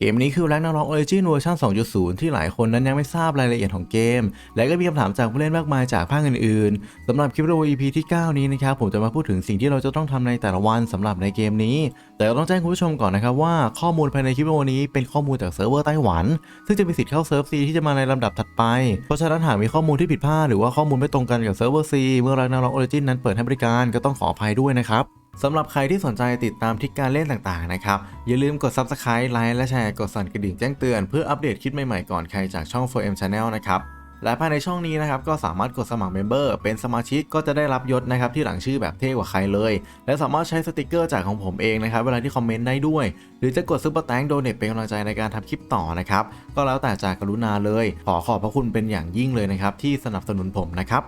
เกมนี้คือ Ragnarok Origin เวอร์ชัน2.0 ที่หลายคนนั้นยังไม่ทราบรายละเอียดของเกม และก็มีคำถามจากผู้เล่นมากมายจากภาคอื่นๆสำหรับคลิปวิดีโอ EP ที่ 9 นี้นะครับผมจะมาพูดถึงสิ่งที่เราจะต้องทำในแต่ละวันสำหรับในเกมนี้ แต่ต้องแจ้งคุณผู้ชมก่อนนะครับว่าข้อมูลภายในคลิปวิดีโอนี้เป็นข้อมูลจากเซิร์ฟเวอร์ไต้หวัน ซึ่งจะมีสิทธิ์เข้าเซิร์ฟ C ที่จะมาในลำดับถัดไป เพราะฉะนั้นหากมีข้อมูลที่ผิดพลาดหรือว่าข้อมูลไม่ตรงกันกับเซิร์ฟเวอร์ C เมื่อ Ragnarok Origin นั้นเปิดให้บริการก็ต้องขออภัยด้วยนะครับ สำหรับใครที่สนใจติดตามทริกการเล่นต่างๆนะครับ อย่าลืมกด Subscribe ไลค์และแชร์กดสั่นกระดิ่งแจ้งเตือนเพื่ออัปเดตคลิปใหม่ๆก่อนใครจากช่อง 4M Channel นะครับและภายในช่องนี้นะครับก็สามารถกดสมัครเมมเบอร์เป็นสมาชิกก็จะได้รับยศนะครับที่หลังชื่อแบบเท่กว่าใครเลย และสามารถใช้สติกเกอร์จากของผมเองนะครับเวลาที่คอมเมนต์ได้ด้วย หรือจะกดซุปเปอร์แตงโดเนทเป็นกำลังใจในการทำคลิปต่อนะครับก็แล้วแต่จากกรุณาเลย ขอขอบพระคุณเป็นอย่างยิ่งเลยนะครับที่สนับสนุนผมนะครับ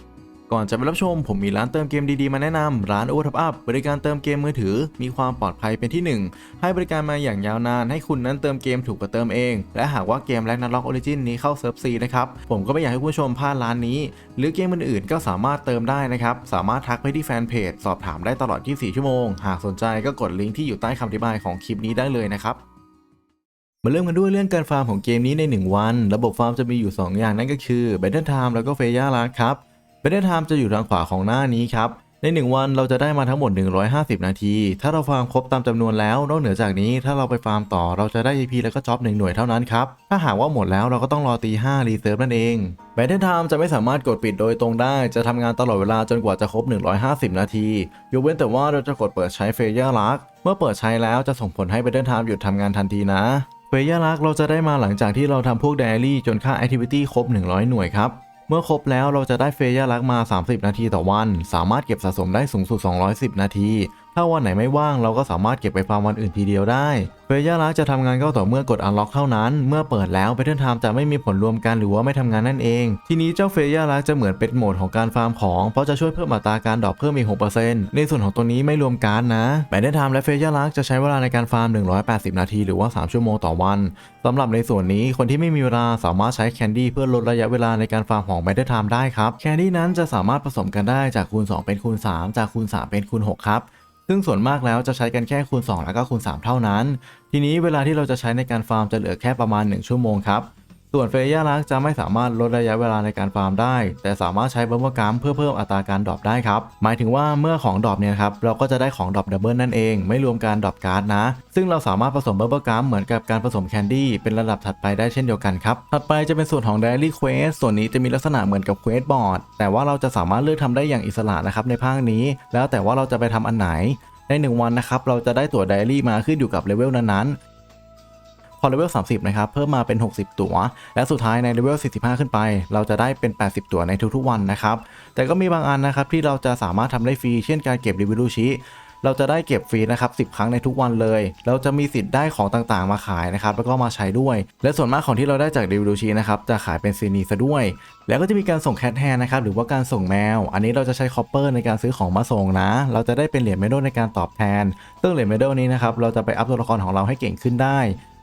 ก่อนจะไปรับชมผมมีร้านเติมเกมดีๆมาแนะนำร้าน o v e r Top Up บริการเติมเกมมือถือ มีความปลอดภัยเป็นที่หนึ่งให้บริการมาอย่างยาวนาน ให้คุณนั้นเติมเกมถูกกว่าเติมเอง และหากว่าเกม Ragnarok Origin นี้เข้าเซิร์ฟซีนะครับ ผมก็ไม่อยากให้ผู้ชมพลาดร้านนี้ หรือเกมอื่นๆก็สามารถเติมได้นะครับ สามารถทักไปที่แฟนเพจสอบถามได้ตลอด 24 ชั่วโมง หากสนใจก็กดลิงก์ที่อยู่ใต้คำอธิบายของคลิปนี้ได้เลยนะครับมาเริ่มกันด้วยเรื่องการฟาร์มของเกมนี้ใน 1 วัน ระบบฟาร์มจะมีอยู่ 2 อย่างนั่นก็คือ Battle Time แล้วก็ f e y a l a ครับ Battle Time จะอยู่ทางขวาของหน้านี้ครับ ใน 1 วันเราจะได้มาทั้งหมด 150 นาที ถ้าเราฟาร์มครบตามจำนวนแล้ว นอกเหนือจากนี้ถ้าเราไปฟาร์มต่อเราจะได้ EP แล้วก็จ็อบ1หน่วยเท่านั้นครับ ถ้าหากว่าหมดแล้วเราก็ต้องรอตี5รีเซิร์ฟนั่นเอง Battle Time จะไม่สามารถกดปิดโดยตรงได้ จะทำงานตลอดเวลาจนกว่าจะครบ 150 นาที ยกเว้นแต่ว่าเราจะกดเปิดใช้ f e y a l a เมื่อเปิดใช้แล้วจะส่งผลให้ Battle Time หยุดทำงานทันทีนะเฟย่ารักเราจะได้มาหลังจากที่เราทำพวกไดอารี่จนค่า Activity ครบ 100 หน่วยครับ เมื่อครบแล้วเราจะได้เฟย่ารักมา 30 นาทีต่อวัน สามารถเก็บสะสมได้สูงสุด 210 นาที ถ้าวันไหนไม่ว่างเราก็สามารถเก็บไปฟาร์มวันอื่นทีเดียวได้เฟย่ารักจะทำงานก็ต่อเมื่อกด Unlock เท่านั้น เมื่อเปิดแล้ว Battle Time จะไม่มีผลรวมกันหรือว่าไม่ทำงานนั่นเอง ทีนี้เจ้าเฟย่ารักจะเหมือนเป็นโหมดของการฟาร์มของ เพราะจะช่วยเพิ่มอัตราการดรอปเพิ่มอีก6%ในส่วนของตัวนี้ไม่รวมการนะ Battle Time และเฟย่ารักจะใช้เวลาในการฟาร์ม 180 นาที หรือว่า 3 ชั่วโมงต่อวันสำหรับในส่วนนี้คนที่ไม่มีเวลาสามารถใช้แคนดี้เพื่อลดระยะเวลาในการฟาร์มของ Battle Time ได้ครับแคนดี้นั้นจะสามารถผสมกันได้จากคูณ 2 เป็นคูณ 3 จากคูณ 3 เป็นคูณ 6 ครับ ซึ่งส่วนมากแล้วจะใช้กันแค่คูณ 2 แล้วก็คูณ 3 เท่านั้น ทีนี้เวลาที่เราจะใช้ในการฟาร์มจะเหลือแค่ประมาณ 1 ชั่วโมงครับ ส่วนเฟย่ารักจะไม่สามารถลดระยะเวลาในการฟาร์มได้ แต่สามารถใช้บัมเบอร์กัมเพื่อเพิ่มอัตราการดรอปได้ครับ หมายถึงว่าเมื่อของดรอปเนี่ยครับเราก็จะได้ของดรอปดับเบิลนั่นเอง ไม่รวมการดรอปการ์ดนะ ซึ่งเราสามารถผสมบัมเบอร์กัมเหมือนกับการผสมแคนดี้เป็นระดับถัดไปได้เช่นเดียวกันครับ ถัดไปจะเป็นส่วนของ Daily Quest ส่วนนี้จะมีลักษณะเหมือนกับ Quest Board แต่ว่าเราจะสามารถเลือกทำได้อย่างอิสระนะครับในภาคนี้ แล้วแต่ว่าเราจะไปทำอันไหนใน 1 วันนะครับ เราจะได้ตั๋วไดอารี่มาขึ้นอยู่กับเลเวลนั้น พอเลเวล 30 นะครับ เพิ่มมาเป็น 60 ตัว และสุดท้ายในเลเวล 45 ขึ้นไป เราจะได้เป็น 80 ตัวในทุกๆวันนะครับ แต่ก็มีบางอันนะครับที่เราจะสามารถทำได้ฟรี เช่นการเก็บรีวิวชิเราจะได้เก็บฟรีนะครับ 10 ครั้งในทุกวันเลย เราจะมีสิทธิ์ได้ของต่างๆ มาขายนะครับ แล้วก็มาใช้ด้วย และส่วนมากของที่เราได้จากรีวิวชีนะครับ จะขายเป็นซีนีซะด้วย แล้วก็จะมีการส่งแคทแฮนนะครับ หรือว่าการส่งแมว อันนี้เราจะใช้คอปเปอร์ในการซื้อของมาส่งนะ เราจะได้เป็นเหรียญเมดัลในการตอบแทน ซึ่งเหรียญเมดัลนี้นะครับ เราจะไปอัพตัวละครของเราให้เก่งขึ้นได้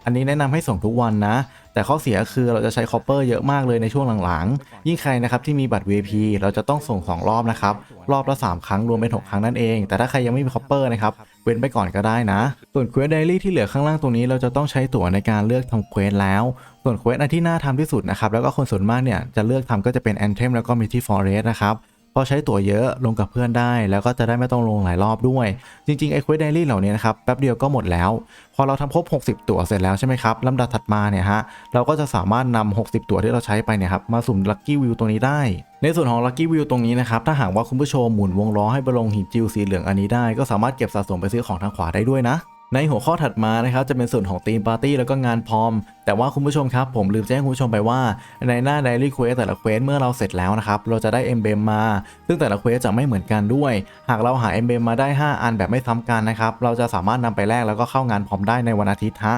อันนี้แนะนำให้ส่งทุกวันนะ แต่ข้อเสียคือเราจะใช้คอปเปอร์เยอะมากเลยในช่วงหลังๆ ยิ่งใครนะครับที่มีบัตร VIP เราจะต้องส่ง 2 รอบนะครับ รอบละ 3 ครั้งรวมเป็น 6 ครั้งนั่นเอง แต่ถ้าใครยังไม่มีคอปเปอร์นะครับ เว้นไปก่อนก็ได้นะ ส่วนเควสไดรี่ที่เหลือข้างล่างตรงนี้เราจะต้องใช้ตั๋วในการเลือกทำเควสแล้ว ส่วนเควสอันที่น่าทำที่สุดนะครับ แล้วก็คนส่วนมากเนี่ยจะเลือกทำก็จะเป็นแอนเทมแล้วก็มิทิฟอเรสนะครับ พอใช้ตั๋วเยอะลงกับเพื่อนได้ แล้วก็จะได้ไม่ต้องลงหลายรอบด้วย จริงๆไอ้เควสไดรี่เหล่านี้นะครับแป๊บเดียวก็หมดแล้ว พอเราทำครบ 60 ตั๋วเสร็จแล้วใช่ไหมครับลำดับถัดมาเนี่ยฮะเราก็จะสามารถนำ60 ตั๋วที่เราใช้ไปเนี่ยครับมาสุ่มลัคกี้วิวตรงนี้ได้ในส่วนของลัคกี้วิวตรงนี้นะครับ ถ้าหากว่าคุณผู้ชมหมุนวงล้อให้ไปลงหินจิวสีเหลืองอันนี้ได้ ก็สามารถเก็บสะสมไปซื้อของทางขวาได้ด้วยนะ ในหัวข้อถัดมานะครับจะเป็นส่วนของทีมปาร์ตี้แล้วก็งานพร้อม แต่ว่าคุณผู้ชมครับ ผมลืมแจ้งคุณผู้ชมไปว่า ในหน้า Daily Quest แต่ละเควสเมื่อเราเสร็จแล้วนะครับ เราจะได้เอมเบมมา ซึ่งแต่ละเควสจะไม่เหมือนกันด้วย หากเราหาเอมเบมมาได้ 5 อันแบบไม่ซ้ำกันนะครับ เราจะสามารถนำไปแลกแล้วก็เข้างานพร้อมได้ในวันอาทิตย์ฮะ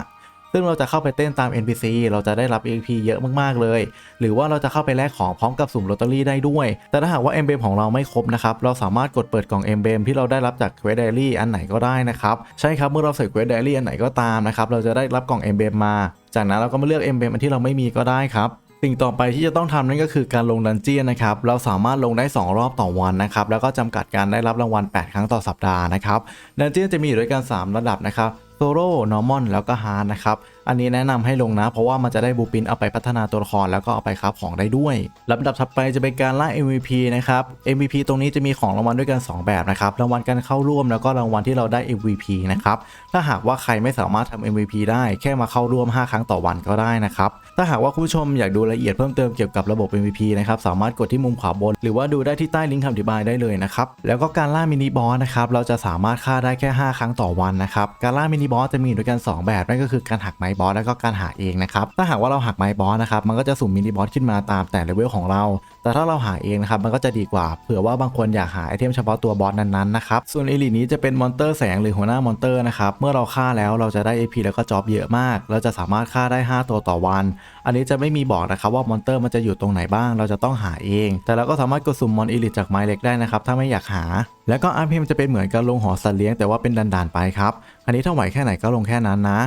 ซึ่งเราจะเข้าไปเต้นตาม NPC เราจะได้รับ EXP เยอะมากๆเลย หรือว่าเราจะเข้าไปแลกของพร้อมกับสุ่มลอตเตอรี่ได้ด้วย แต่ถ้าหากว่า e m b l e m ของเราไม่ครบนะครับ เราสามารถกดเปิดกล่อง e m b l e m ที่เราได้รับจาก Quest Diary อันไหนก็ได้นะครับ ใช่ครับเมื่อเราใส่ Quest Diary อันไหนก็ตามนะครับ เราจะได้รับกล่อง e m b l e m มา จากนั้นเราก็มาเลือก e m b l e m อันที่เราไม่มีก็ได้ครับสิ่งต่อไปที่จะต้องทำนั่นก็คือการลงดันเจียนนะครับ เราสามารถลงได้ 2 รอบต่อวันนะครับ แล้วก็จำกัดการได้รับรางวัล 8 ครั้งต่อสัปดาห์นะครับ ดันเจียนจะมีอยู่ด้วยกัน 3 ระดับนะครับ โซโล่นอร์มอนแล้วก็ฮาร์ดนะครับ อันนี้แนะนำให้ลงนะ เพราะว่ามันจะได้บูปินเอาไปพัฒนาตัวละครแล้วก็เอาไปคราฟของได้ด้วยลำดับถัดไปจะเป็นการล่า MVP นะครับ MVP ตรงนี้จะมีของรางวัลด้วยกัน 2 แบบนะครับรางวัลการเข้าร่วมแล้วก็รางวัลที่เราได้ MVP นะครับถ้าหากว่าใครไม่สามารถทำ MVP ได้แค่มาเข้าร่วม 5 ครั้งต่อวันก็ได้นะครับถ้าหากว่าคุณผู้ชมอยากดูรายละเอียดเพิ่มเติมเกี่ยวกับระบบ MVP นะครับสามารถกดที่มุมขวาบน หรือว่าดูได้ที่ใต้ลิงก์คำอธิบายได้เลยนะครับแล้วก็การล่ามินิบอสนะครับเราจะสามารถฆ่าได้แค่ 5 ครั้งต่อวันนะครับการล่ามินิบอสจะมีด้วยกัน 2 แบบนั่นก็คือการหักไม้บอสแล้วก็การหาเองนะครับถ้าหากว่าเราหักไม้บอสนะครับมันก็จะสุ่มมินิบอสขึ้นมาตามแต่เลเวลของเรา แต่ถ้าเราหาเองนะครับมันก็จะดีกว่าเผื่อว่าบางคนอยากหาไอเทมเฉพาะตัวบอสนั้นๆนะครับส่วนเอลินี้จะเป็นมอนเตอร์แสงหรือหัวหน้ามอนเตอร์นะครับเมื่อเราฆ่าแล้วเราจะได้ AP แล้วก็จ็อบเยอะมาก เราจะสามารถฆ่าได้ 5 ตัวต่อวัน อันนี้จะไม่มีบอกนะครับว่ามอนเตอร์มันจะอยู่ตรงไหนบ้าง เราจะต้องหาเอง แต่เราก็สามารถกดสุ่มมอนเอลิจากไม้เล็กได้นะครับถ้าไม่อยากหา แล้วก็อาร์พีจะเป็นเหมือนการลงหอสัตว์เลี้ยงแต่ว่าเป็นดันๆไปครับอันนี้ถ้าไหวแค่ไหนก็ลงแค่นั้นนะ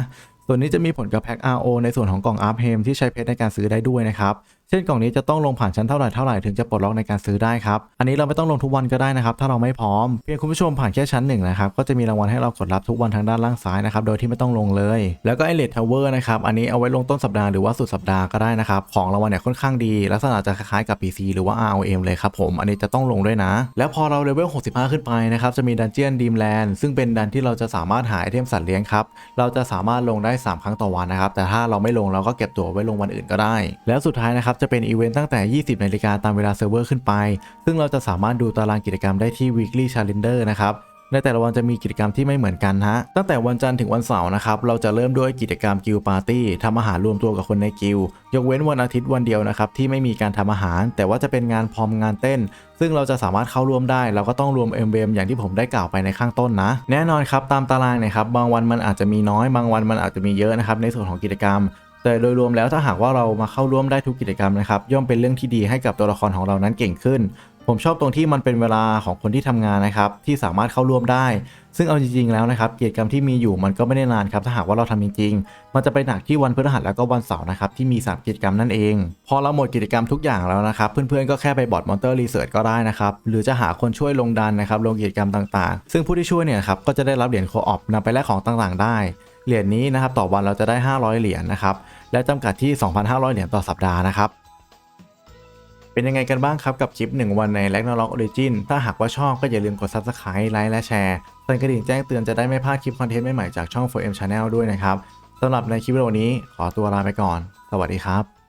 ส่วนนี้จะมีผลกับแพ็ค RO ในส่วนของกล่องอาร์เพมที่ใช้เพชรในการซื้อได้ด้วยนะครับ เช่นกล่องนี้จะต้องลงผ่านชั้นเท่าไหร่เท่าไหร่ถึงจะปลดล็อกในการซื้อได้ครับ อันนี้เราไม่ต้องลงทุกวันก็ได้นะครับ ถ้าเราไม่พร้อม เพียงคุณผู้ชมผ่านแค่ชั้นหนึ่งนะครับ ก็จะมีรางวัลให้เรากดรับทุกวันทางด้านล่างซ้ายนะครับ โดยที่ไม่ต้องลงเลย แล้วก็ไอเลดทาวเวอร์นะครับ อันนี้เอาไว้ลงต้นสัปดาห์หรือว่าสุดสัปดาห์ก็ได้นะครับ ของรางวัลเนี่ยค่อนข้างดี ลักษณะจะคล้ายๆกับ PC หรือว่า ROM เลยครับผม อันนี้จะต้องลงด้วยนะ แล้วพอเราเลเวล 65 ขึ้นไปนะครับ จะมีดันเจียนดีมแลนด์ซึ่งเป็นดันที่เราจะสามารถหาไอเทมสัตว์เลี้ยงครับ เราจะสามารถลงได้ 3 ครั้งต่อวันนะครับ แต่ถ้าเราไม่ลงเราก็เก็บตั๋วไว้ลงวันอื่นก็ได้ แล้วสุดท้ายนะครับจะเป็นอีเวนต์ตั้งแต่ 20นาฬิกาตามเวลาเซิร์ฟเวอร์ขึ้นไป ซึ่งเราจะสามารถดูตารางกิจกรรมได้ที่ weekly calendar นะครับในแต่ละวันจะมีกิจกรรมที่ไม่เหมือนกันฮะ ตั้งแต่วันจันทร์ถึงวันเสาร์นะครับ เราจะเริ่มด้วยกิจกรรมกิลปาร์ตี้ทำอาหารรวมตัวกับคนในกิลยกเว้นวันอาทิตย์วันเดียวนะครับ ที่ไม่มีการทำอาหาร แต่ว่าจะเป็นงานพร้อมงานเต้น ซึ่งเราจะสามารถเข้าร่วมได้ เราก็ต้องรวมเอ็มอย่างที่ผมได้กล่าวไปในข้างต้นนะ แน่นอนครับตามตารางนี่ยครับ บางวันมันอาจจะมีน้อย บางวันมันอาจจะมีเยอะนะครับในส่วนของกิจกรรม แต่โดยรวมแล้วถ้าหากว่าเรามาเข้าร่วมได้ทุกกิจกรรมนะครับ ย่อมเป็นเรื่องที่ดีให้กับตัวละครของเรานั้นเก่งขึ้น ผมชอบตรงที่มันเป็นเวลาของคนที่ทำงานนะครับ ที่สามารถเข้าร่วมได้ ซึ่งเอาจริงๆแล้วนะครับกิจกรรมที่มีอยู่มันก็ไม่ได้นานครับถ้าหากว่าเราทำจริงๆ มันจะไปหนักที่วันพฤหัสแล้วก็วันเสาร์นะครับที่มีสามกิจกรรมนั่นเอง พอเราหมดกิจกรรมทุกอย่างแล้วนะครับ เพื่อนๆก็แค่ไปบอร์ดมอนเตอร์รีเสิร์ชก็ได้นะครับหรือจะหาคนช่วยลงดันนะครับลงกิจกรรมต่างๆ ซึ่งผู้ที่ช่วยเนี่ยครับก็จะได้รับเหรียญโคออปนำไปแลกของต่างๆ ได้ เหรียญนี้นะครับต่อวันเราจะได้ 500 เหรียญนะครับ และจำกัดที่ 2,500 เหรียญต่อสัปดาห์นะครับ เป็นยังไงกันบ้างครับกับคลิป 1 วันใน Ragnarok Origin ถ้าหากว่าชอบก็อย่าลืมกด Subscribe ไลค์และแชร์สั่นกระดิ่งแจ้งเตือนจะได้ไม่พลาดคลิปคอนเทนต์ใหม่ๆจากช่อง 4M Channel ด้วยนะครับสำหรับในคลิปวิดีโอนี้ขอตัวลาไปก่อน สวัสดีครับ